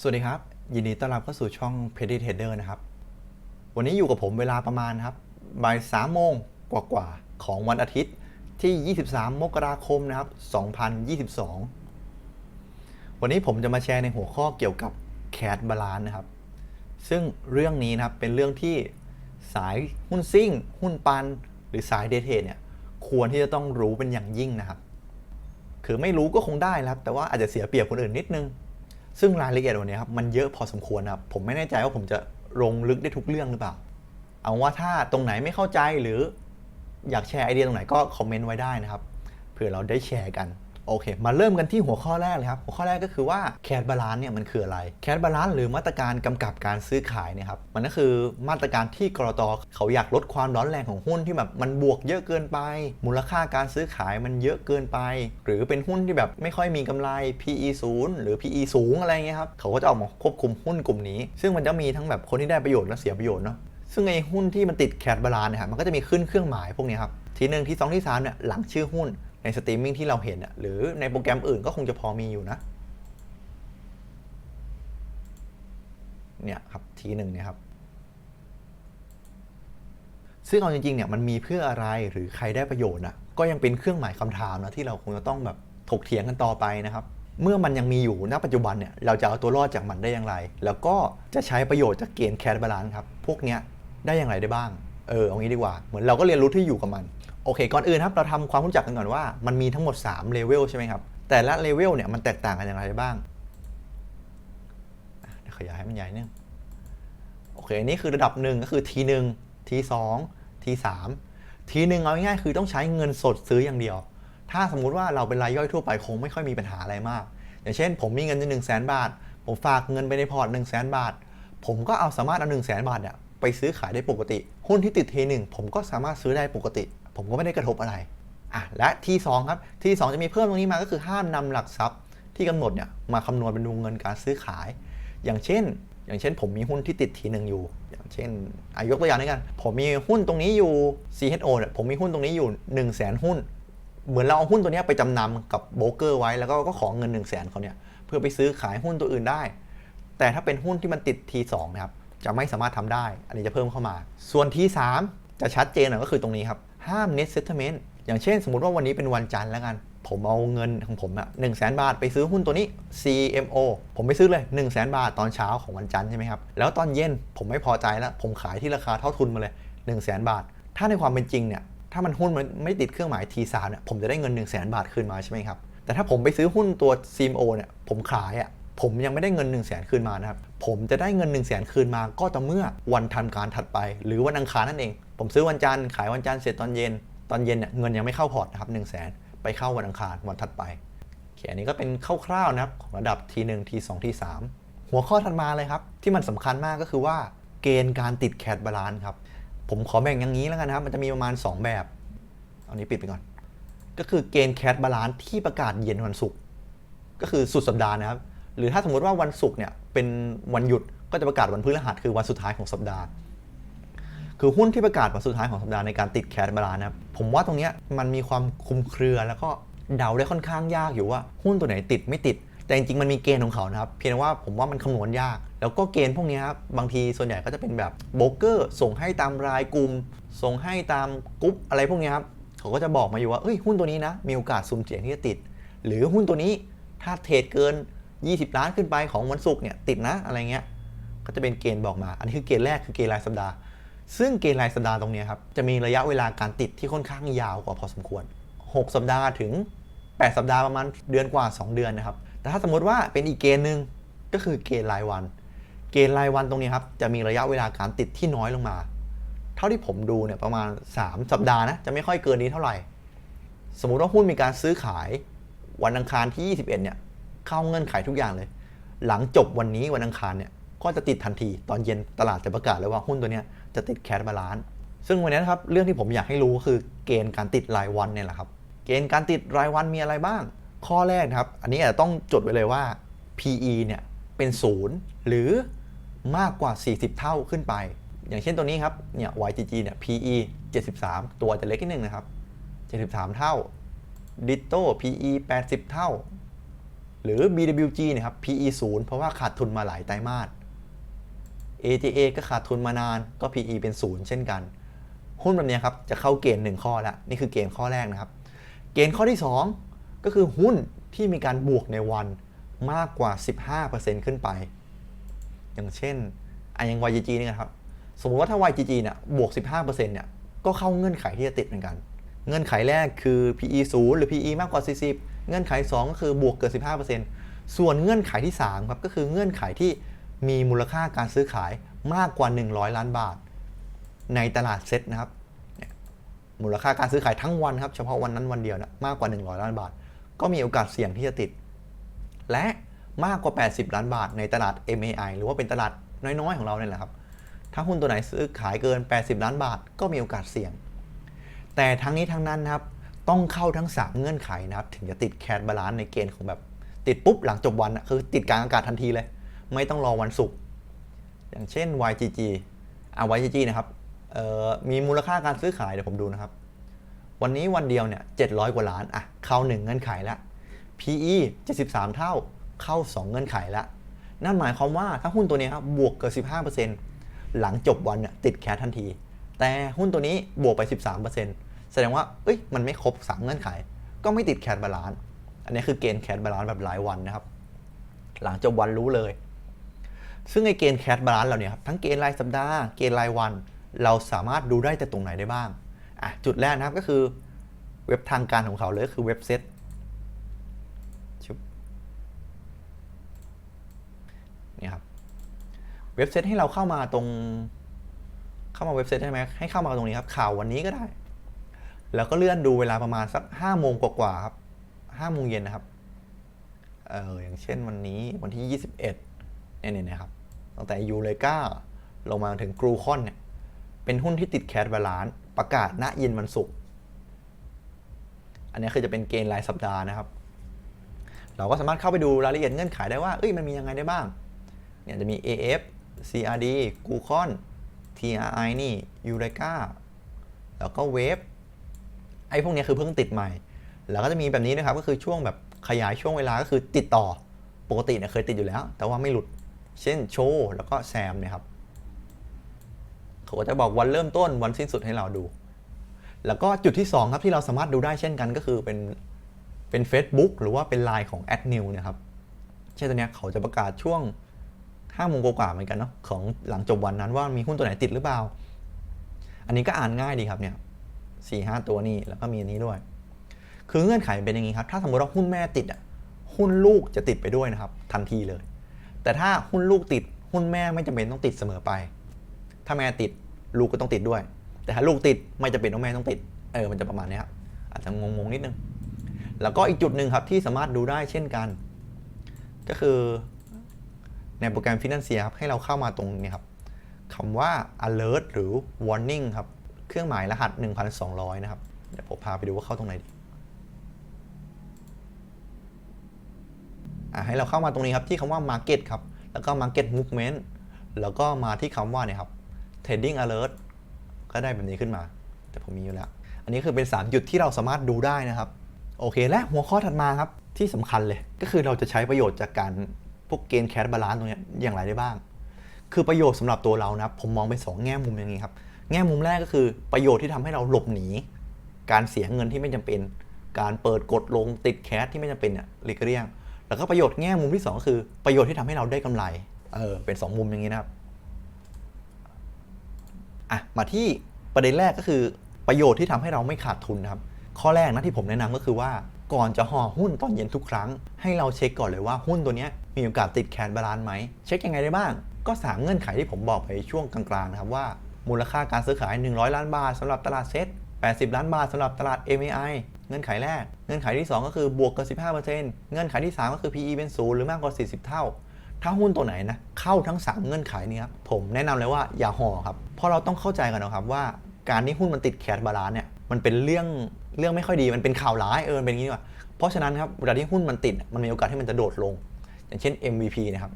สวัสดีครับ ยินดีต้อนรับเข้าสู่ช่อง p e d i Trader นะครับ วันนี้อยู่กับผมเวลาประมาณครับบ่าย3โมงกว่าๆ ของวันอาทิตย์ที่ 23 มกราคมนะครับ 2022 วันนี้ผมจะมาแชร์ในหัวข้อเกี่ยวกับ Cash Balance นะครับ ซึ่งเรื่องนี้นะครับเป็นเรื่องที่สายหุ้นซิ่ง หุ้นปัน หรือสายเดทเทเนี่ยควรที่จะต้องรู้เป็นอย่างยิ่งนะครับ คือไม่รู้ก็คงได้ครับ แต่ว่าอาจจะเสียเปรียบคนอื่นนิดนึง ซึ่งรายละเอียดวันนี้ครับมันเยอะพอสมควรนะครับผมไม่แน่ใจว่าผมจะลงลึกได้ทุกเรื่องหรือเปล่า เอาว่าถ้าตรงไหนไม่เข้าใจหรืออยากแชร์ไอเดียตรงไหนก็คอมเมนต์ไว้ได้นะครับเผื่อเราได้แชร์กัน โอเค มาเริ่มกันที่หัวข้อแรกเลยครับ หัวข้อแรกก็คือว่าแคดบาลานเนี่ยมันคืออะไรแคดบาลานหรือมาตรการกำกับการซื้อขายเนี่ยครับมันก็คือมาตรการที่กรตเขาอยากลดความร้อนแรงของหุ้นที่แบบมันบวกเยอะเกินไป มูลค่าการซื้อขายมันเยอะเกินไป หรือเป็นหุ้นที่แบบไม่ค่อยมีกำไร PE ศูนย์หรือ PE สูงอะไรเงี้ยครับเขาก็จะออกมาควบคุมหุ้นกลุ่มนี้ ซึ่งมันจะมีทั้งแบบคนที่ได้ประโยชน์และเสียประโยชน์เนาะซึ่งไอ้หุ้นที่มันติดแคดบาลานนี่ยครับมันก็จะมีขึ้นเครื่องหมายพวกนี้ครับทีหนึ่งที่สองที่สามเนี่ยหลังชื่อหุ้น ในสตรีมมิ่งที่เราเห็นอะหรือในโปรแกรมอื่นก็คงจะพอมีอยู่นะ เนี่ยครับทีหนึ่งเนี่ยครับซึ่งเอาจริงๆเนี่ยมันมีเพื่ออะไรหรือใครได้ประโยชน์อะก็ยังเป็นเครื่องหมายคำถามนะที่เราคงจะต้องแบบถกเถียงกันต่อไปนะครับ เมื่อมันยังมีอยู่ณปัจจุบันเนี่ยเราจะเอาตัวรอดจากมันได้อย่างไร แล้วก็จะใช้ประโยชน์จากเกณฑ์แคดบาลานซ์ครับพวกเนี้ยได้อย่างไรได้บ้างเออเอางี้ดีกว่า เหมือนเราก็เรียนรู้ที่อยู่กับมัน โอเค ก่อนอื่นครับเราทำความรู้จักกันก่อนว่ามันมีทั้งหมด3เลเวลใช่ไหมครับ แต่ละเลเวลเนี่ยมันแตกต่างกันอย่างไรบ้างอะเดี๋ยวขยายให้มันใหญ่นึงโอเค นี่คือระดับหนึ่งก็คือ T1 T2 T3 T1 เอาง่ายๆคือต้องใช้เงินสดซื้ออย่างเดียว ถ้าสมมุติว่าเราเป็นรายย่อยทั่วไปคงไม่ค่อยมีปัญหาอะไรมาก อย่างเช่น ผมมีเงิน1 0 0 0 0แบาท ผมฝากเงินไปในพอร์ต1 0 0 0 0แบาท ผมก็เอาสามารถเอา1 0 0 0 0แบาทเนี่ยไปซื้อขายได้ปกติ หุ้นที่ติด T1 ผมก็สามารถซื้อได้ปกติ ผมก็ไม่ได้กระทบอะไรอะและ T2 ครับ T2 จะมีเพิ่มตรงนี้มาก็คือห้ามนำหลักทรัพย์ที่กำหนดเนี่ยมาคำนวณเป็นวงเงินการซื้อขาย อย่างเช่น อย่างเช่น ผมมีหุ้นที่ติดทีหนึ่งอยู่ อย่างเช่นอายกตัวอย่างด้วยกัน ผมมีหุ้นตรงนี้อยู่ CHO เนี่ยผมมีหุ้นตรงนี้อยู่ 1 0 0 0 0แสนหุ้น เหมือนเราเอาหุ้นตัวนี้ไปจำนำกับโบรกเกอร์ไว้แล้วก็ก็ขอเงิน 1 0 0 0 0แสนเขาเนี่ยเพื่อไปซื้อขายหุ้นตัวอื่นได้ แต่ถ้าเป็นหุ้นที่มันติด T2 นะครับจะไม่สามารถทำได้ อันนี้จะเพิ่มเข้ามา ส่วน T3 จะชัดเจนหน่อยก็คือตรงนี้ครับ ห้าม net settlement อย่างเช่นสมมติว่าวันนี้เป็นวันจันทร์แล้วกัน ผมเอาเงินของผมอะหนึ่งแสนบาทไปซื้อหุ้นตัวนี้ CMO ผมไปซื้อเลย1 0 0 0 0แสนบาทตอนเช้าของวันจันทร์ใช่ไหมครับ แล้วตอนเย็นผมไม่พอใจแล้ว ผมขายที่ราคาเท่าทุนมาเลย1 0 0 0 0แสนบาท ถ้าในความเป็นจริงเนี่ย ถ้ามันหุ้นมันไม่ติดเครื่องหมาย T3 เนี่ย ผมจะได้เงิน1 0 0 0 0แสนบาทคืนมาใช่ไหมครับ แต่ถ้าผมไปซื้อหุ้นตัว CMO เนี่ย ผมขายอะ ผมยังไม่ได้เงิน1 0 0 0 0แสนคืนมานะครับผมจะได้เงิน1 0 0 0 0แสนคืนมาก็ต่อเมื่อวันทำการถัดไป หรือวันอังคารนั่นเอง ผมซื้อวันจันทร์ขายวันจันทร์เสร็จตอนเย็น ตอนเย็นเนี่ยเงินยังไม่เข้าพอร์ตนะครับ1 0 0 0 0แสนไปเข้าวันอังคารวันถัดไปเคอันนี้ก็เป็นคร่าวๆนะครับของระดับ T1 T2 T3 หัวข้อถัดมาเลยครับ ที่มันสำคัญมากก็คือว่าเกณฑ์การติดแคดบาลานซ์ครับผมขอแบ่งอย่างนี้แล้วกันนะครับ มันจะมีประมาณ 2 แบบ เอานี้ปิดไปก่อน ก็คือเกณฑ์แคดบาลานซ์ที่ประกาศเย็นวันศุกร์ ก็คือสุดสัปดาห์นะครับ หรือถ้าสมมติว่าวันศุกร์เนี่ยเป็นวันหยุดก็จะประกาศวันพฤหัสคือวันสุดท้ายของสัปดาห์ คือหุ้นที่ประกาศวันสุดท้ายของสัปดาห์ในการติดแคดบาลานะผมว่าตรงนี้มันมีความคุมเครือแล้วก็เดาได้ค่อนข้างยากอยู่ว่าหุ้นตัวไหนติดไม่ติด แต่จริงๆมันมีเกณฑ์ของเขานะครับเพียงแต่ว่าผมว่ามันคำนวณยาก แล้วก็เกณฑ์พวกนี้ครับบางทีส่วนใหญ่ก็จะเป็นแบบโบรกเกอร์ส่งให้ตามรายกลุ่มส่งให้ตามกรุ๊ปอะไรพวกนี้ครับเขาก็จะบอกมาอยู่ว่าเอ้ยหุ้นตัวนี้นะมีโอกาสสุ่มเสี่ยงที่จะติด หรือหุ้นตัวนี้ถ้าเทรดเกิน 20 ล้านขึ้นไปของวันศุกร์เนี่ยติดนะอะไรเงี้ยก็จะเป็นเกณฑ์บอกมา อันนี้คือเกณฑ์แรกคือเกณฑ์รายสัปดาห์ ซึ่งเกณฑ์รายสัปดาห์ตรงนี้ครับจะมีระยะเวลาการติดที่ค่อนข้างยาวกว่าพอสมควร 6 สัปดาห์ถึง 8 สัปดาห์ประมาณเดือนกว่า 2 เดือนนะครับแต่ถ้าสมมติว่าเป็นอีกเกณฑ์หนึ่งก็คือเกณฑ์รายวัน เกณฑ์รายวันตรงนี้ครับจะมีระยะเวลาการติดที่น้อยลงมา เท่าที่ผมดูเนี่ยประมาณ 3 สัปดาห์นะจะไม่ค่อยเกินนี้เท่าไหร่ สมมุติว่าหุ้นมีการซื้อขายวันอังคารที่ 21เนี่ย เข้าเงื่อนไขทุกอย่างเลย หลังจบวันนี้วันอังคารเนี่ยก็จะติดทันทีตอนเย็นตลาดจะประกาศเลยว่าหุ้นตัวเนี้ยจะติดแคดบาลานซ์ซึ่งวันนี้นะครับเรื่องที่ผมอยากให้รู้ก็คือเกณฑ์การติดรายวันเนี่ยแหละครับ เกณฑ์การติดรายวันมีอะไรบ้าง ข้อแรกนะครับ อันนี้อาจจะต้องจดไว้เลยว่า PE เนี่ยเป็นศูนย์หรือมากกว่า 40 เท่าขึ้นไป อย่างเช่นตัวนี้ครับเนี่ย YGG เนี่ย PE 73 ตัวจะเล็กนิดนึงนะครับ 73 เท่า Ditto PE 80 เท่า หรือ BWG นะครับ PE 0เพราะว่าขาดทุนมาหลายไตรมาส ATA ก็ขาดทุนมานานก็ PE เป็น 0 เช่นกัน หุ้นแบบนี้ครับจะเข้าเกณฑ์1ข้อล้วนี่คือเกณฑ์ข้อแรกนะครับ เกณฑ์ข้อที่ 2 ก็คือหุ้นที่มีการบวกในวันมากกว่า 15%ขึ้นไป อย่างเช่นอะอย่าง YGG นี่นะครับ สมมติว่าถ้า YGG เนี่ยบวก 15%เนี่ยก็เข้าเงื่อนไขที่จะติดเหมือนกัน เงื่อนไขแรกคือ PE 0หรือ PE มากกว่า 40 เงื่อนไข 2 ก็คือบวกเกิน15%ส่วนเงื่อนไขที่3ครับก็คือเงื่อนไขที่มีมูลค่าการซื้อขายมากกว่า 100 ล้านบาท ในตลาดเซ็ตนะครับเนี่ยมูลค่าการซื้อขายทั้งวันครับเฉพาะวันนั้นวันเดียวนะมากกว่า 100 ล้านบาท ก็มีโอกาสเสี่ยงที่จะติด และมากกว่า 80 ล้านบาท ในตลาด MAI หรือว่าเป็นตลาดน้อยๆ ของเราเนี่ยแหละครับ ถ้าหุ้นตัวไหนซื้อขายเกิน 80 ล้านบาท ก็มีโอกาสเสี่ยง แต่ทั้งนี้ทั้งนั้นนะครับ ต้องเข้าทั้ง 3 เงื่อนไขนะครับถึงจะติดแคดบาลานซ์ในเกณฑ์ของแบบ ติดปุ๊บหลังจบวันคือติดกลางอากาศทันทีเลย ไม่ต้องรอวันศุกร์อย่างเช่น YGG อะ YGG นะครับมีมูลค่าการซื้อขายเดี๋ยวผมดูนะครับ วันนี้วันเดียวเนี่ย700 กว่าล้านอะเข้า 1 เงื่อนไขแล้ว PE 73 เท่าเข้า 2 เงื่อนไขแล้วนั่นหมายความว่าถ้าหุ้นตัวนี้ครับบวกเกิน15%หลังจบวันเนี่ยติดแคสทันที แต่หุ้นตัวนี้บวกไป 13% แสดงว่าเอ้ยมันไม่ครบ 3 เงื่อนไข ก็ไม่ติดแคสบาลานซ์อันนี้คือเกณฑ์แคสบาลานซ์แบบรายวันนะครับ หลังจบวันรู้เลย ซึ่งไอเกณฑ์แคสบาลานซ์เราเนี่ยครับทั้งเกณฑ์รายสัปดาห์เกณฑ์รายวัน เราสามารถดูได้แต่ตรงไหนได้บ้างอะจุดแรกนะครับก็คือเว็บทางการของเขาเลยคือเว็บเซ็ตนี่ครับเว็บเซ็ตให้เราเข้ามาตรง เข้ามาเว็บเซ็ตใช่ไหมให้เข้ามาตรงนี้ครับข่าววันนี้ก็ได้ แล้วก็เลื่อนดูเวลาประมาณสักห้าโมงกว่าๆครับห้าโมงเย็นนะครับเอออย่างเช่นวันนี้วันที่ 21เนี่ยเนี่ยนะครับตั้งแต่ยูเลกาลงมาถึงกรูคอนเนี่ยเป็นหุ้นที่ติดแคสบาลานซ์ประกาศณเย็นวันศุกร์อันนี้คือจะเป็นเกณฑ์รายสัปดาห์นะครับ เราก็สามารถเข้าไปดูรายละเอียดเงื่อนไขได้ว่าเอ้ยมันมียังไงได้บ้างเนี่ยจะมี AF CRD g u c o n TRI นี่ Eureka แล้วก็ Wave ไอ้พวกนี้คือเพิ่งติดใหม่ แล้วก็จะมีแบบนี้นะครับก็คือช่วงแบบขยายช่วงเวลาก็คือติดต่อปกติเนี่ยเคยติดอยู่แล้ว แต่ว่าไม่หลุด เช่นโชว์แล้วก็แซมเนี่ยครับเขาก็จะบอกวันเริ่มต้นวันสิ้นสุดให้เราดู แล้วก็จุดที่ 2 ครับที่เราสามารถดูได้เช่นกันก็คือเป็นเป็น Facebook หรือว่าเป็น Line ของ a d n e w เนี่ยครับเช่นตัวเนี้ยเขาจะประกาศช่วง5โมงกว่าๆเหมือนกันเนาะของหลังจบวันนั้นว่ามีหุ้นตัวไหนติดหรือเปล่า อันนี้ก็อ่านง่ายดีครับเนี่ย สี่ห้าตัวนี่แล้วก็มีอันนี้ด้วย คือเงื่อนไขเป็นอย่างนี้ครับ ถ้าสมมติว่าหุ้นแม่ติดอะหุ้นลูกจะติดไปด้วยนะครับ ทันทีเลย แต่ถ้าหุ้นลูกติดหุ้นแม่ไม่จำเป็นต้องติดเสมอไป ถ้าแม่ติดลูกก็ต้องติดด้วย แต่ถ้าลูกติดไม่จำเป็นต้องแม่ต้องติดเออมันจะประมาณนี้ครับอาจจะงงๆนิดนึงแล้วก็อีกจุดหนึ่งครับที่สามารถดูได้เช่นกัน ก็คือในโปรแกรม Financier ครับให้เราเข้ามาตรงนี้ครับคำว่า alert หรือ warning ครับ เครื่องหมายรหัส 1,200 นะครับ เดี๋ยวผมพาไปดูว่าเข้าตรงไหนดีอะให้เราเข้ามาตรงนี้ครับที่คำว่า market ครับ แล้วก็ market movement แล้วก็มาที่คำว่าเนี่ยครับ trading alert ก็ได้แบบนี้ขึ้นมา แต่ผมมีอยู่แล้ว อันนี้คือเป็น 3 จุดที่เราสามารถดูได้นะครับ โอเค และหัวข้อถัดมาครับที่สำคัญเลย ก็คือเราจะใช้ประโยชน์จากการพวกเกณฑ์แคสบาลานซ์ตรงนี้อย่างไรได้บ้าง คือประโยชน์สำหรับตัวเรานะผมมองเป็นสองแง่มุมอย่างนี้ครับ แง่มุมแรกก็คือประโยชน์ที่ทำให้เราหลบหนี การเสียเงินที่ไม่จำเป็น การเปิดกดลงติดแคสที่ไม่จำเป็นเนี่ยหลีกเลี่ยง แล้วก็ประโยชน์แง่มุมที่สองก็คือ ประโยชน์ที่ทำให้เราได้กำไร เออเป็นสองมุมอย่างนี้นะครับอะมาที่ประเด็นแรกก็คือประโยชน์ที่ทำให้เราไม่ขาดทุนครับ ข้อแรกนะที่ผมแนะนำก็คือว่าก่อนจะห่อหุ้นตอนเย็นทุกครั้ง ให้เราเช็คก่อนเลยว่าหุ้นตัวนี้มีโอกาสติดแคนบาลานซ์ไหมเช็คยังไงได้บ้าง ก็3เงื่อนไขที่ผมบอกไปช่วงกลางๆนะครับว่า มูลค่าการซื้อขาย 100 ล้านบาทสำหรับตลาดเซ็ต80 ล้านบาทสำหรับตลาด MAI เงื่อนไขแรก เงื่อนไขที่ 2 ก็คือบวกเกิน15%เงื่อนไขที่ 3 ก็คือ PE เป็นศูนย์หรือมากกว่า 40 เท่า ถ้าหุ้นตัวไหนนะ เข้าทั้ง 3 เงื่อนไขนี้ครับ ผมแนะนำเลยว่าอย่าห่อครับ เพราะเราต้องเข้าใจกันนะครับว่าการที่หุ้นมันติดแคสบาลานเนี่ย มันเป็นเรื่องเรื่องไม่ค่อยดี มันเป็นข่าวร้ายเออเป็นอย่างนี้ว่าเพราะฉะนั้นครับเวลาที่หุ้นมันติด มันมีโอกาสที่มันจะโดดลง อย่างเช่น MVP นะครับ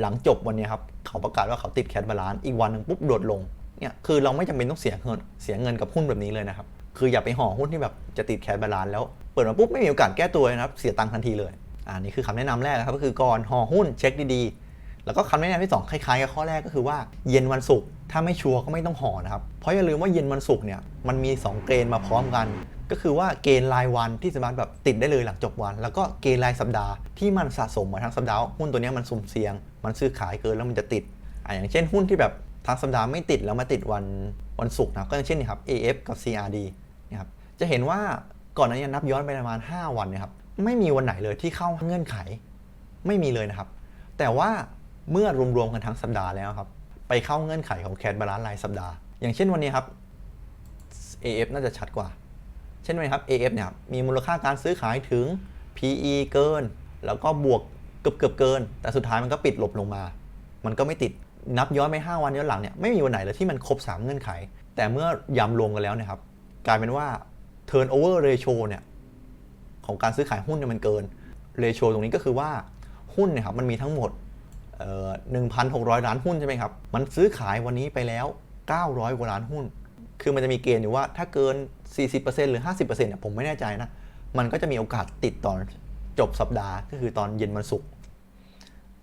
หลังจบวันนี้ครับเขาประกาศว่าเขาติดแคสบาลานซ์อีกวันหนึ่งปุ๊บโดดลงเนี่ยคือเราไม่จำเป็นต้องเสียเงินเสียเงินกับหุ้นแบบนี้เลยนะครับคืออย่าไปห่อหุ้นที่แบบจะติดแคสบาลานซ์แล้วเปิดมาปุ๊บไม่มีโอกาสแก้ตัวนะครับเสียตังค์ทันทีเลยอ่านี่คือคำแนะนำแรกนะครับก็คือก่อนห่อหุ้นเช็คดีๆ แล้วก็คำแนะนำที่สองคล้ายๆกับข้อแรกก็คือว่าเย็นวันศุกร์ถ้าไม่ชัวร์ก็ไม่ต้องห่อนะครับเพราะอย่าลืมว่าเย็นวันศุกร์เนี่ยมันมี 2 เกณฑ์มาพร้อมกัน ก็คือว่าเกณฑ์รายวันที่สามารถแบบติดได้เลยหลังจบวัน แล้วก็เกณฑ์รายสัปดาห์ที่มันสะสมมาทั้งสัปดาห์หุ้นตัวนี้มันสุ่มเสี่ยง มันซื้อขายเกินแล้วมันจะติดอ่าอย่างเช่นหุ้นที่แบบทางสัปดาห์ไม่ติดแล้วมาติดวันวันศุกร์นะก็อย่างเช่นนี่ครับ AF กับ CRD นะครับจะเห็นว่าก่อนหน้านี้นับย้อนไปประมาณ 5 วันนะครับไม่มีวันไหนเลยที่เข้าเงื่อนไข ไม่มีเลยนะครับ แต่ว่าเมื่อรวมๆกันทั้งสัปดาห์แล้วครับไปเข้าเงื่อนไขของแคดบาลานซ์รายสัปดาห์ อย่างเช่นวันนี้ครับ AF น่าจะชัดกว่า เช่นวันนี้ครับ AF เนี่ยมีมูลค่าการซื้อขายถึง PE เกิน แล้วก็บวกเกือบเกือบเกิน แต่สุดท้ายมันก็ปิดหลบลงมา มันก็ไม่ติดนับย้อนไป 5 วันย้อนหลังเนี่ยไม่มีวันไหนเลยที่มันครบ 3 เงื่อนไข แต่เมื่อยำรวมกันแล้วนะครับ กลายเป็นว่า turnover ratio เนี่ยของการซื้อขายหุ้นเนี่ยมันเกินเรโชตรงนี้ก็คือว่าหุ้นเนี่ยครับมันมีทั้งหมดเอ่อ1,600 ล้านหุ้นใช่ไหมครับ มันซื้อขายวันนี้ไปแล้ว 900 กว่าล้านหุ้น คือมันจะมีเกณฑ์อยู่ว่าถ้าเกิน 40%หรือ 50%เนี่ยผมไม่แน่ใจนะ มันก็จะมีโอกาสติดตอนจบสัปดาห์ ก็คือตอนเย็นวันศุกร์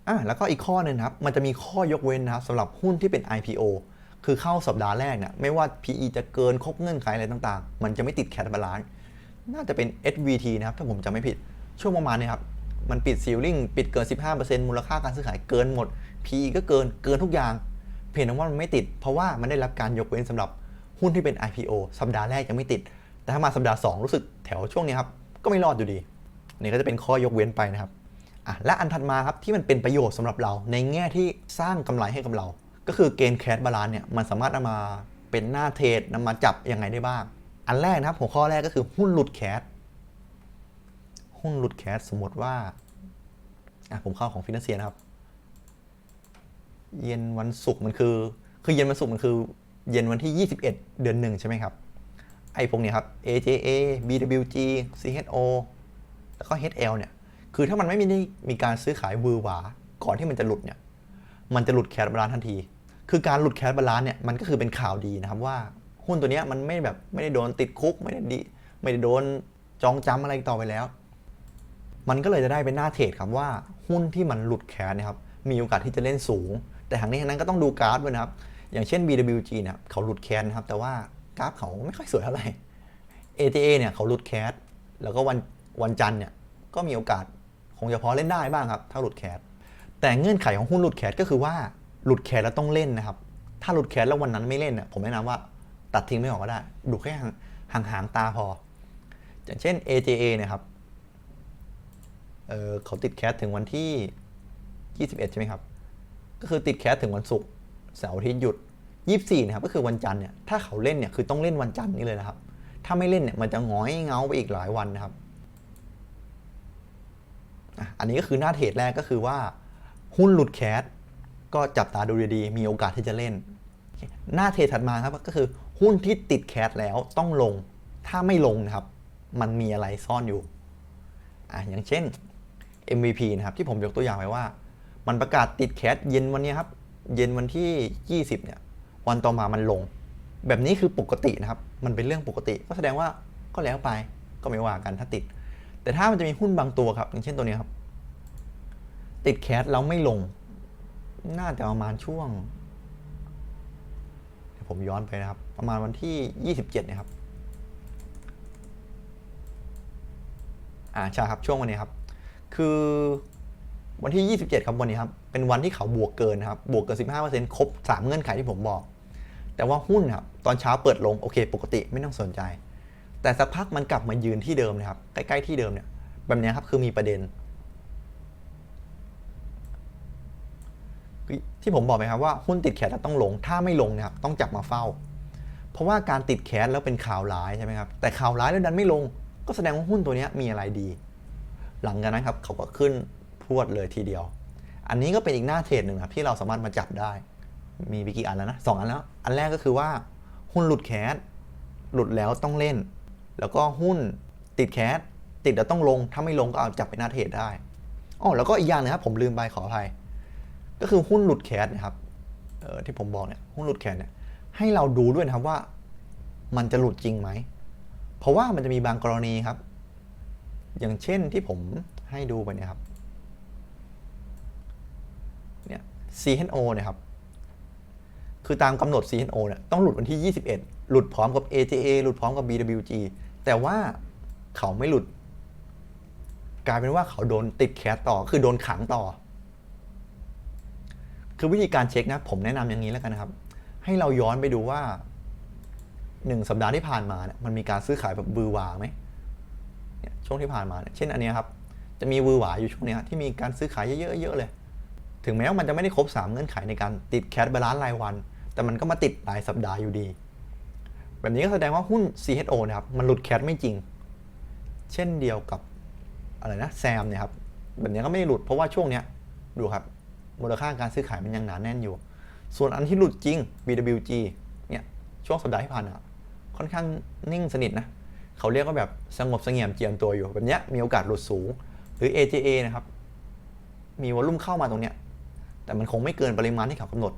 อะแล้วก็อีกข้อหนึงนะครับ มันจะมีข้อยกเว้นนะครับสำหรับหุ้นที่เป็น IPO คือเข้าสัปดาห์แรกเนี่ยไม่ว่า PE จะเกินครบเงื่อนไขอะไรต่างๆ มันจะไม่ติดแคทบาลานซ์น่าจะเป็น SVT นะครับ ถ้าผมจำไม่ผิด ช่วงประมาณเนี้ครับ มันปิดซีลลิงปิดเกิน 15%มูลค่าการซื้อขายเกินหมด PE ก็เกินเกินทุกอย่าง เพียงแต่ว่ามันไม่ติด เพราะว่ามันได้รับการยกเว้นสำหรับ หุ้นที่เป็น IPO สัปดาห์แรกยังไม่ติด แต่ถ้ามาสัปดาห์ 2 รู้สึกแถวช่วงนี้ครับ ก็ไม่รอดอยู่ดี นี่ก็จะเป็นข้อยกเว้นไปนะครับอะและอันถัดมาครับที่มันเป็นประโยชน์สำหรับเรา ในแง่ที่สร้างกำไรให้กับเรา ก็คือเกณฑ์แค b บาลานเนี่ยมันสามารถนำมาเป็นหน้าเทรดนำมาจับยังไงได้บ้าง อันแรกนะครับหัวข้อแรกก็คือหุ้นหลุดแคหุ้นหลุดแคสสมมติว่าอะผมเข้าของฟินแลนเซียนะครับ เย็นวันศุกร์มันคือ คือเย็นวันศุกร์มันคือ เย็นวันที่ 21 เดือนหนึ่งใช่ไหมครับ ไอ้พวกเนี้ยครับ AJA BWG CHO แล้วก็ HL เนี่ย คือถ้ามันไม่มีได้มีการซื้อขายวือหวา ก่อนที่มันจะหลุดเนี่ย มันจะหลุดแคสบาลานทันที คือการหลุดแคสบาลานเนี่ย มันก็คือเป็นข่าวดีนะครับว่าหุ้นตัวเนี้ยมันไม่แบบไม่ได้โดนติดคุกไม่ได้ดีไม่ได้โดนจองจำอะไรต่อไปแล้ว มันก็เลยจะได้เป็นหน้าเทรดครับว่าหุ้นที่มันหลุดแคสเนะครับ มีโอกาสที่จะเล่นสูง แต่ทางนี้ทางนั้นก็ต้องดูกราฟด้วยนะครับ อย่างเช่น BWG เนี่ยเขาหลุดแคสนะครับ แต่ว่ากราฟเขาไม่ค่อยสวยเท่าไหร่ ATA เนี่ยเขาหลุดแคสแล้วก็วันวันจันทร์เนี่ยก็มีโอกาสคงจะพอเล่นได้บ้างครับถ้าหลุดแคสแต่เงื่อนไขของหุ้นหลุดแคสก็คือว่าหลุดแคสแล้วต้องเล่นนะครับ ถ้าหลุดแคสแล้ววันนั้นไม่เล่นเนี่ยผมแนะนำว่าตัดทิ้งไม่ออกก็ได้ ดูแค่ห่างๆตาพอ อย่างเช่น AJA นี่ยครับเเขาติดแคสถึงวันที่ 21 ใช่ไหมครับ ก็คือติดแคสถึงวันศุกร์ เสาร์อาทิตย์หยุด 24นะครับก็คือวันจันทร์เนี่ยถ้าเขาเล่นเนี่ยคือต้องเล่นวันจันทร์นี่เลยนะครับ ถ้าไม่เล่นเนี่ยมันจะหงอยเงาไปอีกหลายวันนะครับอันนี้ก็คือหน้าเทรดแรกก็คือว่า หุ้นหลุดแคสก็จับตาดูดีๆมีโอกาสที่จะเล่น หน้าเทรดถัดมาครับก็คือหุ้นที่ติดแคสแล้วต้องลงถ้าไม่ลงนะครับ มันมีอะไรซ่อนอยู่อะอย่างเช่น MVP นะครับที่ผมยกตัวอย่างไว้ว่า มันประกาศติดแคสเย็นวันนี้ครับ เย็นวันที่ 20 เนี่ย วันต่อมามันลง แบบนี้คือปกตินะครับ มันเป็นเรื่องปกติ ก็แสดงว่าก็แล้วไปก็ไม่ว่ากันถ้าติด แต่ถ้ามันจะมีหุ้นบางตัวครับ อย่างเช่นตัวนี้ครับ ติดแคสแล้วไม่ลง น่าจะประมาณช่วงผมย้อนไปนะครับ ประมาณวันที่ 27เนี่ยครับอ่าใช่ครับช่วงวันนี้ครับ คือวันที่ 27 ครับวันนี้ครับ เป็นวันที่เขาบวกเกินนะครับบวกเกิน 15%ครบ 3 เงื่อนไขที่ผมบอก แต่ว่าหุ้นครับตอนเช้าเปิดลงโอเค ปกติไม่ต้องสนใจ แต่สักพักมันกลับมายืนที่เดิมนะครับใกล้ๆที่เดิมเนี่ยแบบนี้ครับคือมีประเด็น ที่ผมบอกไปครับว่าหุ้นติดแคสแล้วต้องลงถ้าไม่ลงนะครับต้องจับมาเฝ้า เพราะว่าการติดแคสแล้วเป็นข่าวร้ายใช่ไหมครับแต่ข่าวร้ายแล้วดันไม่ลง ก็แสดงว่าหุ้นตัวนี้มีอะไรดี หลังจากนั้นครับเขาก็ขึ้นพรวดเลยทีเดียว อันนี้ก็เป็นอีกหน้าเทรดหนึ่งครับที่เราสามารถมาจับได้ มีไปกี่อันแล้วนะสองอันแล้ว อันแรกก็คือว่าหุ้นหลุดแคสหลุดแล้วต้องเล่น แล้วก็หุ้นติดแคสติดแล้วต้องลง ถ้าไม่ลงก็เอาจับไปหน้าเทรดได้อ๋อแล้วก็อีกอย่างหนึงครับผมลืมไปขออภัย ก็คือหุ้นหลุดแคสนะครับเออที่ผมบอกเนี่ยหุ้นหลุดแคสเนี่ยให้เราดูด้วยนะครับว่า มันจะหลุดจริงไหม เพราะว่ามันจะมีบางกรณีครับ อย่างเช่นที่ผมให้ดูไปเนี่ยครับ CHO เนี่ยครับ คือตามกำหนด CHO เนี่ยต้องหลุดวันที่ 21 หลุดพร้อมกับ AJA หลุดพร้อมกับ BWG แต่ว่าเขาไม่หลุด กลายเป็นว่าเขาโดนติดแคสต่อ คือโดนขังต่อ คือวิธีการเช็คนะ ผมแนะนำอย่างนี้แล้วกันนะครับ ให้เราย้อนไปดูว่าหนึ่งสัปดาห์ที่ผ่านมาเนี่ยมันมีการซื้อขายแบบบือหวาไหมช่วงที่ผ่านมาเนี่ยเช่นอันนี้ครับ จะมีบือหวาอยู่ช่วงนี้ที่มีการซื้อขายเยอะๆเลย ถึงแม้ว่ามันจะไม่ได้ครบ 3 เงื่อนไขในการติดแคชบาลานซ์รายวัน แต่มันก็มาติดรายสัปดาห์อยู่ดี แบบนี้ก็แสดงว่าหุ้น CHO นะครับ มันหลุดแคชไม่จริง เช่นเดียวกับอะไรนะแซมเนี่ยครับ แบบนี้ก็ไม่ได้หลุดเพราะว่าช่วงเนี้ยดูครับ มูลค่าการซื้อขายมันยังหนาแน่นอยู่ ส่วนอันที่หลุดจริง BWG เนี่ยช่วงสัปดาห์ที่ผ่านมาค่อนข้างนิ่งสนิทนะเขาเรียกว่าแบบสงบเสงี่ยมเจียมตัวอยู่แบบนี้มีโอกาสหลุดสูง หรือ AJA นะครับมีวอลลุ่มเข้ามาตรงเนี้ย แต่มันคงไม่เกินปริมาณที่เขากำหนด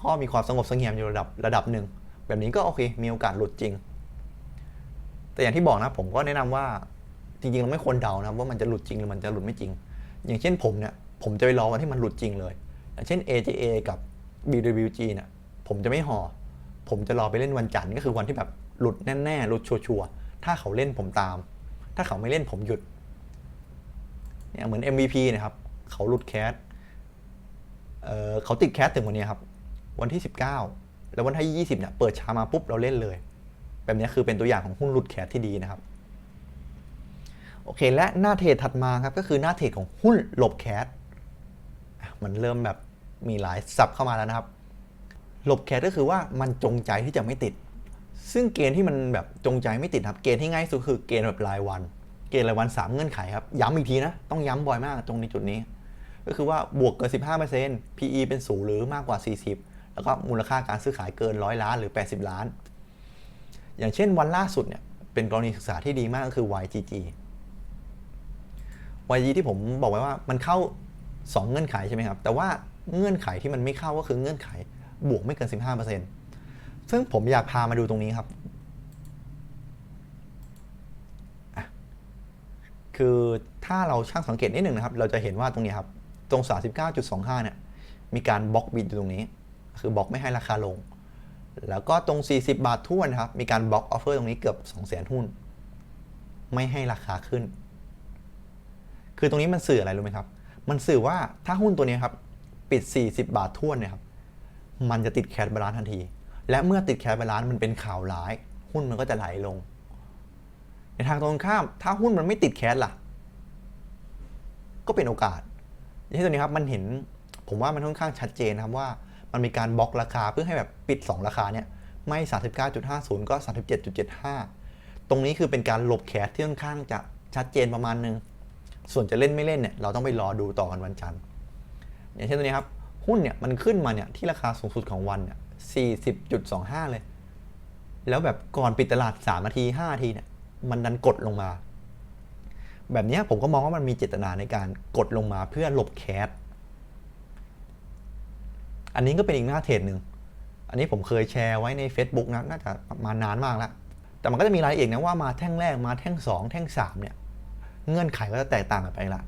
ข้อมีความสงบเสงี่ยมอยู่ระดับระดับหนึ่ง แบบนี้ก็โอเค มีโอกาสหลุดจริง แต่อย่างที่บอกนะผมก็แนะนำว่าจริงๆเราไม่ควรเดานะว่ามันจะหลุดจริงหรือมันจะหลุดไม่จริง อย่างเช่นผมเนี่ยผมจะไปรอวันที่มันหลุดจริงเลย อย่างเช่น AJA กับ BWG เนี่ยผมจะไม่ห่อผมจะรอไปเล่นวันจันทร์ก็คือวันที่แบบหลุดแน่ๆหลุดชัวร์ๆถ้าเขาเล่นผมตาม ถ้าเขาไม่เล่นผมหยุดเนี่ยเหมือน MVP นะครับ เขาหลุดแคส เเขาติดแคสถึงวันนี้ครับ วันที่ 19 แล้ววันที่20เนี่ยเปิดช้ามาปุ๊บเราเล่นเลย แบบนี้คือเป็นตัวอย่างของหุ้นหลุดแคสที่ดีนะครับโอเค และหน้าเทรดถัดมาครับก็คือหน้าเทรดของหุ้นหลบแคสมันเริ่มแบบมีหลายสับเข้ามาแล้วนะครับ หลบแคสก็คือว่ามันจงใจที่จะไม่ติด ซึ่งเกณฑ์ที่มันแบบจงใจไม่ติดครับเกณฑ์ที่ง่ายสุดคือเกณฑ์แบบรายวัน เกณฑ์รายวัน 3 เงื่อนไขครับ ย้ำอีกทีนะ ต้องย้ำบ่อยมากตรงในจุดนี้ ก็คือว่าบวกเกิน 15% PE เป็นศูนย์หรือมากกว่า 40 แล้วก็มูลค่าการซื้อขายเกิน 100 ล้านหรือ 80 ล้าน อย่างเช่นวันล่าสุดเนี่ยเป็นกรณีศึกษาที่ดีมากก็คือ YGG YG ที่ผมบอกไว้ว่ามันเข้า 2 เงื่อนไขใช่ไหมครับ แต่ว่าเงื่อนไขที่มันไม่เข้าก็คือเงื่อนไขบวกไม่เกิน 15%ซึ่งผมอยากพามาดูตรงนี้ครับ คือถ้าเราช่างสังเกตนิดหนึ่งนะครับ เราจะเห็นว่าตรงนี้ครับ ตรง 39.25 เนี่ย มีการบล็อกบิดอยู่ตรงนี้ คือบล็อกไม่ให้ราคาลง แล้วก็ตรง 40 บาททุ่วนครับ มีการบล็อกออฟเฟอร์ตรงนี้เกือบ 200,000 หุ้น ไม่ให้ราคาขึ้น คือตรงนี้มันสื่ออะไรรู้ไหมครับ มันสื่อว่าถ้าหุ้นตัวนี้ครับ ปิด 40 บาททุ่วนเนี่ยครับ มันจะติดแคชบาลานทันที และเมื่อติดแคชบาลานมันเป็นข่าวร้าย หุ้นมันก็จะไหลลง ในทางตรงข้าม ถ้าหุ้นมันไม่ติดแคสล่ะ ก็เป็นโอกาส อย่างที่ตัวนี้ครับมันเห็นผมว่ามันค่อนข้างชัดเจนนะครับว่ามันมีการบล็อกราคาเพื่อให้แบบปิด 2 ราคาเนี่ยไม่ 39.50 ก็ 37.75 ตรงนี้คือเป็นการหลบแคสที่ค่อนข้างจะชัดเจนประมาณนึง ส่วนจะเล่นไม่เล่นเนี่ยเราต้องไปรอดูต่อกันวันจันทร์ อย่างเช่นตัวนี้ครับ หุ้นเนี่ยมันขึ้นมาเนี่ยที่ราคาสูงสุดของวันเนี่ย 40.25 เลย แล้วแบบก่อนปิดตลาด 3 นาที 5 นาทีเนี่ยมันดันกดลงมา แบบนี้ผมก็มองว่ามันมีเจตนาในการกดลงมาเพื่อหลบแคสอันนี้ก็เป็นอีกหน้าเทรดหนึ่ง อันนี้ผมเคยแชร์ไว้ใน Facebook นะน่าจะมานานมากแล้ว แต่มันก็จะมีรายละเอียดนะว่ามาแท่งแรกมาแท่ง 2 แท่ง 3 เนี่ย เงื่อนไขก็จะแตกต่างกันไปละ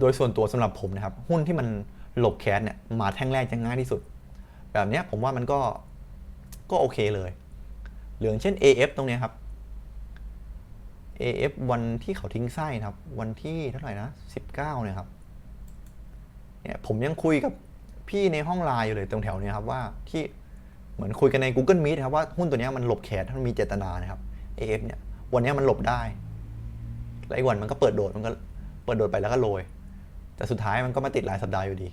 โดยส่วนตัวสำหรับผมนะครับ หุ้นที่มันหลบแคสเนี่ยมาแท่งแรกจะง่ายที่สุด แบบนี้ผมว่ามันก็ก็โอเคเลย เหรืองเช่น AF ตรงนี้ครับ AF วันที่เขาทิ้งไส้นะครับ วันที่เท่าไหร่นะ 19 เนี่ยครับ เนี่ยผมยังคุยกับพี่ในห้องไลน์อยู่เลยตรงแถวนี้ครับว่าที่เหมือนคุยกันใน Google Meet ครับว่าหุ้นตัวเนี้ยมันหลบแขนมันมีเจตนานะครับ AF เนี่ยวันเนี้ยมันหลบได้แล้วอีกวันมันก็เปิดโดดมันก็เปิดโดดไปแล้วก็โรยแต่สุดท้ายมันก็มาติดรายสัปดาห์อยู่ดี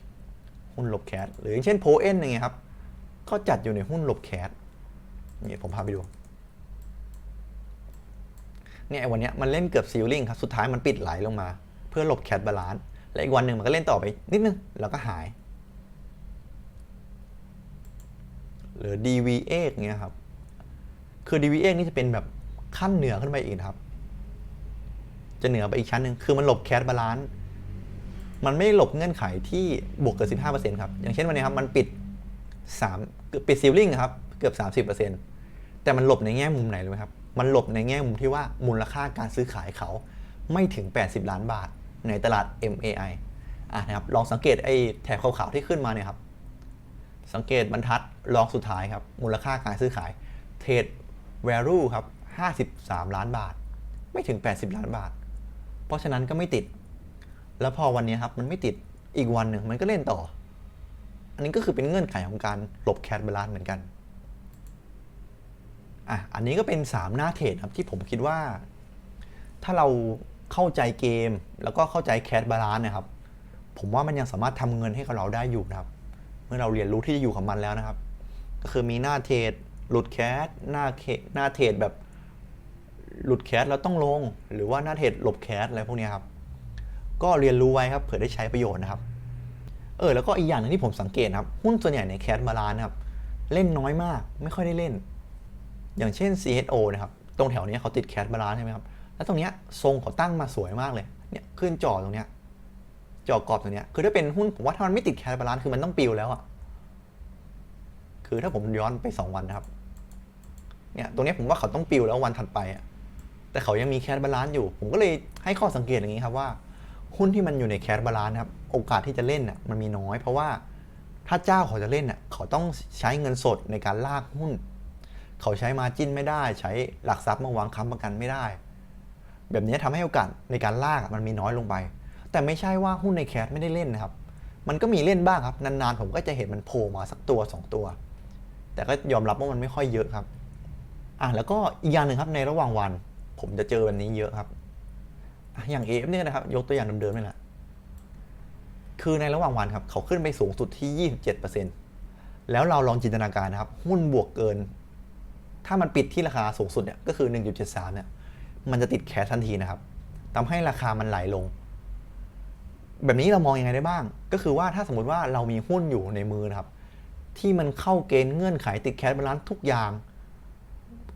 หุ้นหลบแคสหรืออย่างเช่นโพเอ็นอย่างเงี้ยครับก็จัดอยู่ในหุ้นหลบแคสนี่ผมพาไปดู เนี่ยวันนี้มันเล่นเกือบซีลลิงครับสุดท้ายมันปิดไหลลงมา เพื่อหลบแคทบาลานซ์และอีกวันหนึ่งมันก็เล่นต่อไปนิดนึงแล้วก็หาย หรือ DVA เงี้ยครับ คือ DVA นี่จะเป็นแบบขั้นเหนือขึ้นไปอีกครับ จะเหนือไปอีกชั้นหนึ่งคือมันหลบแคทบาลานซ์มันไม่หลบเงื่อนไขที่บวกเกิน15%ครับ อย่างเช่นวันนี้ครับ มันปิด3เกือบปิดซีลลิงครับ เกือบ30%แต่มันหลบในแง่มุมไหนรู้ไหมครับ มันหลบในแง่มุมที่ว่ามูลค่าการซื้อขายเขาไม่ถึง 80 ล้านบาทในตลาด MAI อะนะครับลองสังเกตไอ้แถบขาวๆที่ขึ้นมาเนี่ยครับสังเกตบรรทัดรองสุดท้ายครับมูลค่าการซื้อขายเทรด value ครับ 53 ล้านบาท ไม่ถึง 80 ล้านบาท เพราะฉะนั้นก็ไม่ติด แล้วพอวันนี้ครับมันไม่ติดอีกวันหนึ่งมันก็เล่นต่อ อันนี้ก็คือเป็นเงื่อนไขของการหลบแคดบาลานเหมือนกัน อะอันนี้ก็เป็น 3 หน้าเทรดครับที่ผมคิดว่า ถ้าเราเข้าใจเกม แล้วก็เข้าใจแคดบาลานซ์นะครับ ผมว่ามันยังสามารถทำเงินให้กับเราได้อยู่นะครับ เมื่อเราเรียนรู้ที่จะอยู่กับมันแล้วนะครับ ก็คือมีหน้าเทรดหลุดแคสหน้าเคหน้าเทรดแบบหลุดแคสแล้วต้องลง หรือว่าหน้าเทรดหลบแคสอะไรพวกนี้ครับ ก็เรียนรู้ไว้ครับเผื่อได้ใช้ประโยชน์นะครับ เออแล้วก็อีกอย่างหนึงที่ผมสังเกตครับ หุ้นส่วนใหญ่ในแคสบาลานนะครับ เล่นน้อยมาก ไม่ค่อยได้เล่น อย่างเช่น CHO นะครับ ตรงแถวนี้เขาติดแคสบาลานใช่ไหมครับ แล้วตรงเนี้ยทรงเขาตั้งมาสวยมากเลย เนี่ยขึ้นจอตรงเนี้ยจอกรอบตรงเนี้ยคือถ้าเป็นหุ้นผมว่าถ้ามันไม่ติดแคสบาลานคือมันต้องปิวแล้วอะคือถ้าผมย้อนไป 2 วันนะครับ เนี่ยตรงเนี้ยผมว่าเขาต้องปิวแล้ววันถัดไปอะแต่เขายังมีแคสบาลานอยู่ ผมก็เลยให้ข้อสังเกตอย่างนี้ครับว่าหุ้นที่มันอยู่ในแคสบาลานนะครับ โอกาสที่จะเล่นน่ะมันมีน้อย เพราะว่าถ้าเจ้าเขาจะเล่นน่ะเขาต้องใช้เงินสดในการลากหุ้น เขาใช้มาจิ้นไม่ได้ ใช้หลักทรัพย์มาวางค้ำประกันไม่ได้ แบบนี้ทำให้โอกาสในการลากมันมีน้อยลงไป แต่ไม่ใช่ว่าหุ้นในแคสไม่ได้เล่นนะครับ มันก็มีเล่นบ้างครับ นานๆ ผมก็จะเห็นมันโผล่มาสักตัว 2 ตัว แต่ก็ยอมรับว่ามันไม่ค่อยเยอะครับอะแล้วก็อีกอย่างหนึ่งครับในระหว่างวัน ผมจะเจอแบบนี้เยอะครับ อย่าง AF เนี่ยนะครับ ยกตัวอย่างเดิมๆนี่แหละคือในระหว่างวันครับ เขาขึ้นไปสูงสุดที่ 27%แล้วเราลองจินตนาการนะครับ หุ้นบวกเกิน ถ้ามันปิดที่ราคาสูงสุดเนี่ยก็คือ 1.73 เนี่ย มันจะติดแคสทันทีนะครับทำให้ราคามันไหลลง แบบนี้เรามองยังไงได้บ้าง ก็คือว่าถ้าสมมติว่าเรามีหุ้นอยู่ในมือนะครับ ที่มันเข้าเกณฑ์เงื่อนไขติดแคสบาลานซ์ทุกอย่าง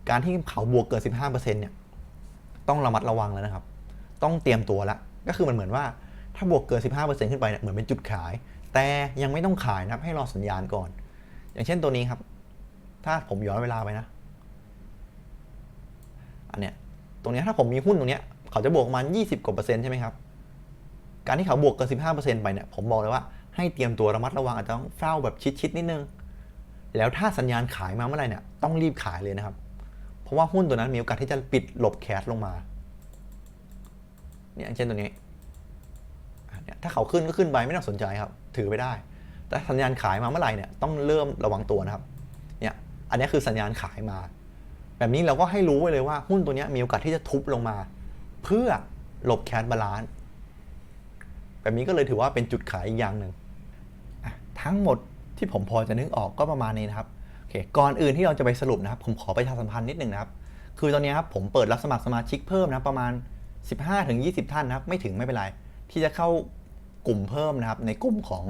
การที่เขาบวกเกิน 15%เนี่ยต้องระมัดระวังแล้วนะครับ ต้องเตรียมตัวล้วก็คือมันเหมือนว่าถ้าบวกเกิน 15%ขึ้นไปเนี่ยเหมือนเป็นจุดขาย แต่ยังไม่ต้องขายนะครับให้รอสัญญาณก่อน อย่างเช่นตัวนี้ครับ ถ้าผมย้อนเวลาไปนะ อันเนี้ยตรงเนี้ยถ้าผมมีหุ้นตรงเนี้ยเขาจะบวกประมาณ 20 กว่าเปอร์เซ็นต์ใช่ไหมครับการที่เขาบวกเกิน15%ไปเนี่ยผมบอกเลยว่าให้เตรียมตัวระมัดระวังอาจจะต้องเฝ้าแบบชิดๆนิดนึง แล้วถ้าสัญญาณขายมาเมื่อไหร่เนี่ยต้องรีบขายเลยนะครับ เพราะว่าหุ้นตัวนั้นมีโอกาสที่จะปิดหลบแคสลงมาเนี่ยเช่นตัวนี้นถ้าเขาขึ้นก็ขึ้นไปไม่ต้องสนใจครับ ถือไปได้ แต่สัญญาณขายมาเมื่อไหร่เนี่ยต้องเริ่มระวังตัวนะครับเนี่ยอันนี้คือสัญญาณขายมา แบบนี้เราก็ให้รู้ไว้เลยว่าหุ้นตัวนี้มีโอกาสที่จะทุบลงมา เพื่อหลบแคสบาลานซ์แบบนี้ก็เลยถือว่าเป็นจุดขายอีกอย่างหนึ่งทั้งหมดที่ผมพอจะนึกออกก็ประมาณนี้นะครับโอเคก่อนอื่นที่เราจะไปสรุปนะครับ ผมขอประชาสัมพันธ์นิดหนึ่งนะครับ คือตอนนี้ครับผมเปิดรับสมัครสมาชิกเพิ่มนะประมาณ 15-20 ท่านนะครับ ไม่ถึงไม่เป็นไร ที่จะเข้ากลุ่มเพิ่มนะครับ ในกลุ่มของ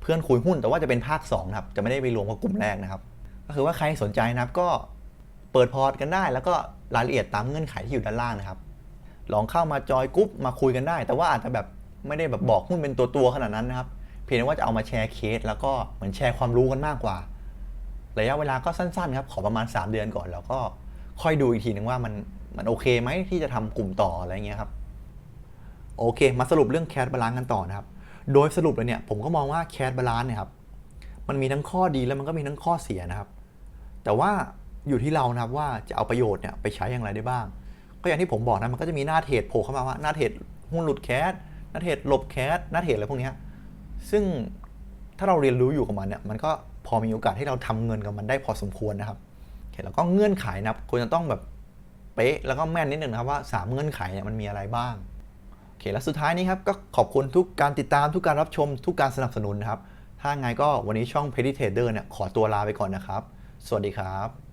เพื่อนคุยหุ้น แต่ว่าจะเป็นภาค2นะครับจะไม่ได้ไปรวมกับกลุ่มแรกนะครับ ก็คือว่าใครสนใจนะครับก็ เปิดพอร์ตกันได้ แล้วก็รายละเอียดตามเงื่อนไขที่อยู่ด้านล่างนะครับ ลองเข้ามาจอยกรุ๊ปมาคุยกันได้ แต่ว่าอาจจะแบบไม่ได้แบบบอกหุ้นเป็นตัวตัวๆขนาดนั้นนะครับ เพียงแต่ว่าจะเอามาแชร์เคส แล้วก็เหมือนแชร์ความรู้กันมากกว่า ระยะเวลาก็สั้นๆครับขอประมาณ 3 เดือนก่อนแล้วก็ค่อยดูอีกทีนึงว่ามันมันโอเคไหมที่จะทำกลุ่มต่ออะไรเงี้ยครับโอเค มาสรุปเรื่องแค h บาลานซ์กันต่อนะครับ โดยสรุปเลยเนี่ยผมก็มองว่าแค h บาลานซ์เนี่ยครับมันมีทั้งข้อดีแล้วมันก็มีทั้งข้อเสียนะครับ แต่ว่า อยู่ที่เรานะครับว่าจะเอาประโยชน์เนี่ยไปใช้อย่างไรได้บ้าง ก็อย่างที่ผมบอกนะมันก็จะมีหน้าเทรดโผล่เข้ามาว่าหน้าเทรดหุ้นหลุดแคสหน้าเทรดหลบแคสหน้าเทรดอะไรพวกนี้ซึ่งถ้าเราเรียนรู้อยู่กับมันเนี่ยมันก็พอมีโอกาสให้เราทำเงินกับมันได้พอสมควรนะครับโอเคแล้วก็เงื่อนไขนะครับควรจะต้องแบบเป๊ะแล้วก็แม่นนิดนึงนะครับว่าสามเงื่อนไขเนี่ยมันมีอะไรบ้างโอเคแล้วสุดท้ายนี้ครับก็ขอบคุณทุกการติดตามทุกการรับชม ทุกการสนับสนุนนะครับถ้าไงก็วันนี้ช่อง p e d i Trader เนี่ยขอตัวลาไปก่อนนะครับ สวัสดีครับ